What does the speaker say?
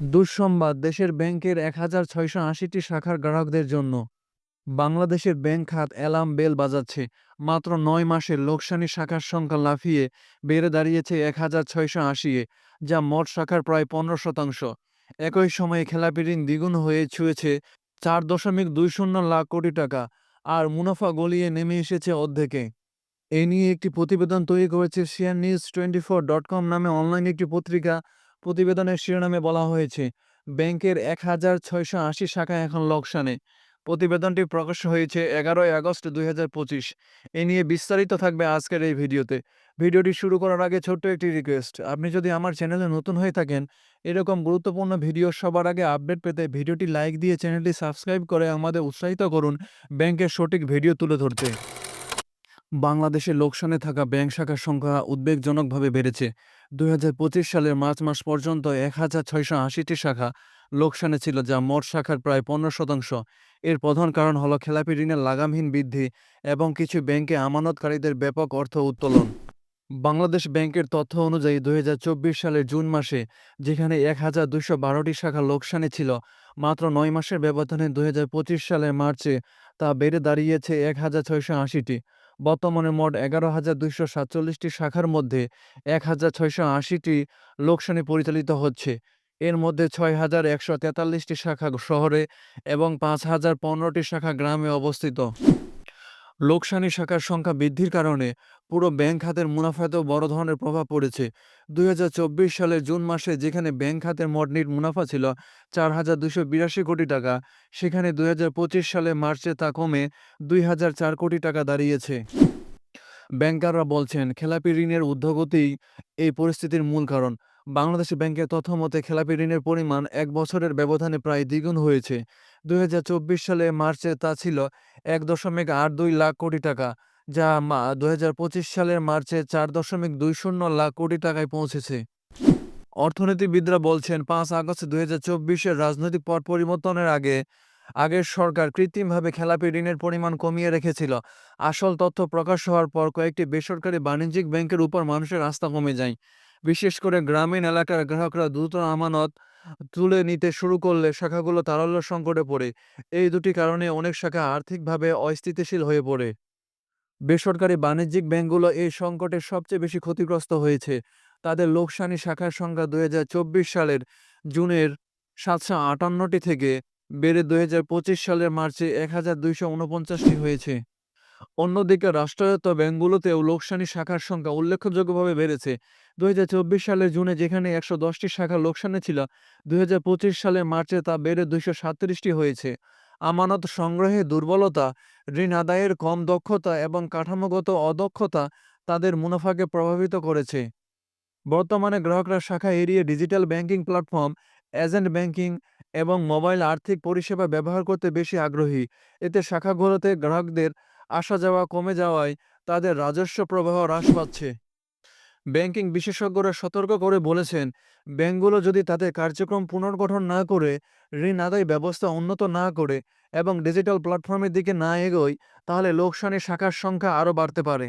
দুঃসংবাদ, দেশের ব্যাংকের এক হাজার ছয়শো আশিটি শাখার গ্রাহকদের জন্য। বাংলাদেশের ব্যাংক খাত অ্যালার্ম বেল বাজাচ্ছে। মাত্র নয় মাসে লোকসানি শাখার সংখ্যা লাফিয়ে বেড়ে দাঁড়িয়েছে এক হাজার ছয়শো আশিয়ে, যা মোট শাখার প্রায় পনেরো শতাংশ। একই সময়ে খেলাপি ঋণ দ্বিগুণ হয়ে ছুঁয়েছে চার দশমিক দুই শূন্য লাখ কোটি টাকা, আর মুনাফা গলিয়ে নেমে এসেছে অর্ধেকে। এ নিয়ে একটি প্রতিবেদন তৈরি করেছে Sean news twenty four dot com নামে অনলাইন একটি পত্রিকা। প্রতিবেদনের শিরোনামে বলা হয়েছে, ব্যাংকের এক হাজার ছয়শো আশি শাখা এখন লোকসানে। প্রতিবেদনটি প্রকাশ হয়েছে এগারোই আগস্ট দুই হাজার পঁচিশ। এ নিয়ে বিস্তারিত থাকবে আজকের এই ভিডিওতে। ভিডিওটি শুরু করার আগে ছোট্ট একটি রিকোয়েস্ট, আপনি যদি আমার চ্যানেলে নতুন হয়ে থাকেন, এরকম গুরুত্বপূর্ণ ভিডিও সবার আগে আপডেট পেতে ভিডিওটি লাইক দিয়ে চ্যানেলটি সাবস্ক্রাইব করে আমাদের উৎসাহিত করুন ব্যাংকের সঠিক ভিডিও তুলে ধরতে। বাংলাদেশে লোকসানে থাকা ব্যাংক শাখার সংখ্যা উদ্বেগজনকভাবে বেড়েছে। দু হাজার পঁচিশ সালের মার্চ মাস পর্যন্ত এক হাজার ছয়শো আশিটি শাখা লোকসানে ছিল, যা মোট শাখার প্রায় পনেরো শতাংশ। এর প্রধান কারণ হলো খেলাপি ঋণের লাগামহীন বৃদ্ধি এবং কিছু ব্যাংকে আমানতকারীদের ব্যাপক অর্থ উত্তোলন। বাংলাদেশ ব্যাংকের তথ্য অনুযায়ী দুই হাজার চব্বিশ সালের জুন মাসে, যেখানে এক হাজার দুশো বারোটি শাখা লোকসানে ছিল, মাত্র নয় মাসের ব্যবধানে দুই হাজার পঁচিশ সালের মার্চে তা বেড়ে দাঁড়িয়েছে এক হাজার ছয়শো আশিটি। বর্তমানে মোট এগারো হাজার দুইশো সাতচল্লিশটি শাখার মধ্যে এক হাজার ছয়শো আশিটি লোকসানি পরিচালিত হচ্ছে। এর মধ্যে ছয় হাজার একশো তেতাল্লিশটি শাখা শহরে এবং পাঁচ হাজার পনেরোটি শাখা গ্রামে অবস্থিত। লোকসানি শাখার সংখ্যা বৃদ্ধির কারণে পুরো ব্যাংক খাতের মুনাফাতেও বড় ধরনের প্রভাব পড়েছে। দু হাজার চব্বিশ সালের জুন মাসে যেখানে ব্যাংক খাতের মোট নিট মুনাফা ছিল চার হাজার দুশো বিরাশি কোটি টাকা, সেখানে দুই হাজার পঁচিশ সালে মার্চে তা কমে দুই হাজার চার কোটি টাকা দাঁড়িয়েছে। ব্যাংকাররা বলছেন, খেলাপি ঋণের ঊর্ধ্বগতিই এই পরিস্থিতির মূল কারণ। বাংলাদেশ ব্যাংকের তথ্য মতে খেলাপি ঋণের পরিমাণ এক বছরের ব্যবধানে প্রায় দ্বিগুণ হয়েছে। দুই সালে মার্চে তা ছিল এক দশমিক আট দুই লাখ কোটি টাকা, যা দুই হাজার পঁচিশ সালের মার্চে চার দশমিক দুই শূন্য লাখ কোটি টাকায় পৌঁছেছে। অর্থনীতিবিদরা বলছেন, পাঁচ আগস্ট দুই হাজার চব্বিশের রাজনৈতিক পট পরিবর্তনের আগে, আগের সরকার কৃত্রিমভাবে খেলাপি ঋণের পরিমাণ কমিয়ে রেখেছিল। আসল তথ্য প্রকাশ হওয়ার পর কয়েকটি বেসরকারি বাণিজ্যিক ব্যাংকের উপর মানুষের আস্থা কমে যায়। বিশেষ করে গ্রামীণ এলাকার গ্রাহকরা দ্রুত আমানত তুলে নিতে শুরু করলে শাখাগুলো তারল্য সংকটে পড়ে। এই দুটি কারণে অনেক শাখা আর্থিকভাবে অস্থিতিশীল হয়ে পড়ে। বেসরকারি বাণিজ্যিক ব্যাংকগুলো এই সংকটে সবচেয়ে বেশি ক্ষতিগ্রস্ত হয়েছে। তাদের লোকসানি শাখার সংখ্যা দুই হাজার চব্বিশ সালের জুনের সাতশো আটান্নটি থেকে বেড়ে দুই হাজার পঁচিশ সালের মার্চে এক হয়েছে। অন্যদিকে রাষ্ট্রায়ত্ত ব্যাংকগুলোতেও লোকসানি শাখার সংখ্যা উল্লেখযোগ্যভাবে বেড়েছে। দুই সালের জুনে যেখানে একশো দশটি শাখা লোকসানে ছিল, দুই সালের মার্চে তা বেড়ে দুইশো সাতত্রিশটি হয়েছে। আমানত সংগ্রহে দুর্বলতা, ঋণ আদায়ের কম দক্ষতা এবং কাঠামোগত অদক্ষতা তাদের মুনাফাকে প্রভাবিত করেছে। বর্তমানে গ্রাহকরা শাখা এড়িয়ে digital banking platform, agent banking এবং মোবাইল আর্থিক পরিষেবা ব্যবহার করতে বেশি আগ্রহী। এতে শাখাগুলোতে গ্রাহকদের আসা যাওয়া কমে যাওয়ায় তাদের রাজস্ব প্রবাহ হ্রাস পাচ্ছে। ব্যাংকিং বিশেষজ্ঞরা সতর্ক করে বলেছেন, ব্যাংকগুলো যদি তাদের কার্যক্রম পুনর্গঠন না করে, ঋণ আদায় ব্যবস্থা উন্নত না করে এবং ডিজিটাল প্ল্যাটফর্মের দিকে না এগোয়, তাহলে লোকসানি শাখার সংখ্যা আরও বাড়তে পারে।